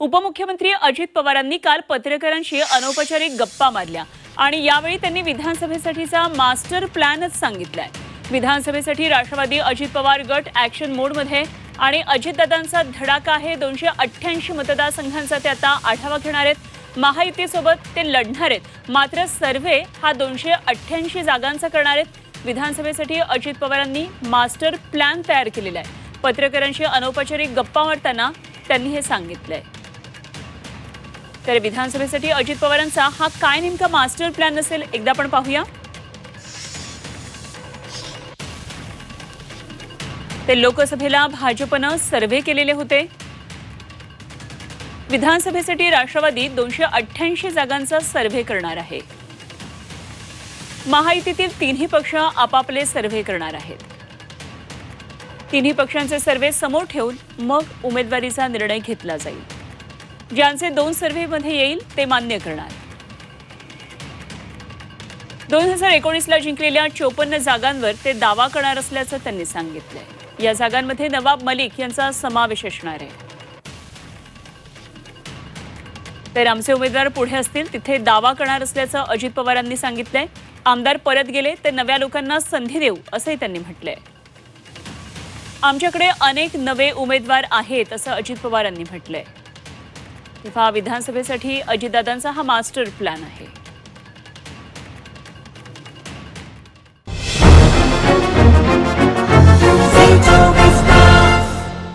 उपमुख्यमंत्री अजित पवारांनी काल पत्रकारांशी अनौपचारिक गप्पा मारल्या आणि यावेळी त्यांनी विधानसभेसाठीचा मास्टर प्लॅनच सांगितलाय. विधानसभेसाठी राष्ट्रवादी अजित पवार गट ऍक्शन मोडमध्ये आणि अजितदादांचा धडाका आहे. दोनशे अठ्ठ्याऐंशी मतदारसंघांचा ते आता आढावा घेणार आहेत. महायुतीसोबत ते लढणार आहेत. मात्र सर्व्हे हा दोनशे अठ्ठ्याऐंशी जागांचा करणार आहेत. विधानसभेसाठी अजित पवारांनी मास्टर प्लॅन तयार केलेला आहे. पत्रकारांशी अनौपचारिक गप्पा मारताना त्यांनी हे सांगितलंय. तर विधानसभेसाठी अजित पवारांचा हा काय नेमका मास्टर प्लॅन असेल एकदा आपण पाहूया. ते लोकसभेला भाजपनं सर्व्हे केलेले होते. विधानसभेसाठी राष्ट्रवादी दोनशे अठ्ठ्याऐंशी जागांचा सर्व्हे करणार आहे. महायुतीतील तिन्ही पक्ष आपापले सर्व्हे करणार आहेत. तिन्ही पक्षांचे सर्व्हे समोर ठेवून मग उमेदवारीचा निर्णय घेतला जाईल. ज्यांचे दोन सर्व्हेमध्ये येईल ते मान्य करणार. दोन हजार एकोणीसला जिंकलेल्या चोपन्न जागांवर ते दावा करणार असल्याचं त्यांनी सांगितलंय. या जागांमध्ये नवाब मलिक यांचा समावेश असणार आहे. तर आमचे उमेदवार पुढे असतील तिथे दावा करणार असल्याचं अजित पवारांनी सांगितलंय. आमदार परत गेले तर नव्या लोकांना संधी देऊ असंही त्यांनी म्हटलंय. आमच्याकडे अनेक नवे उमेदवार आहेत असं अजित पवारांनी म्हटलंय. तेव्हा विधानसभेसाठी अजितदादांचा हा मास्टर प्लॅन आहे.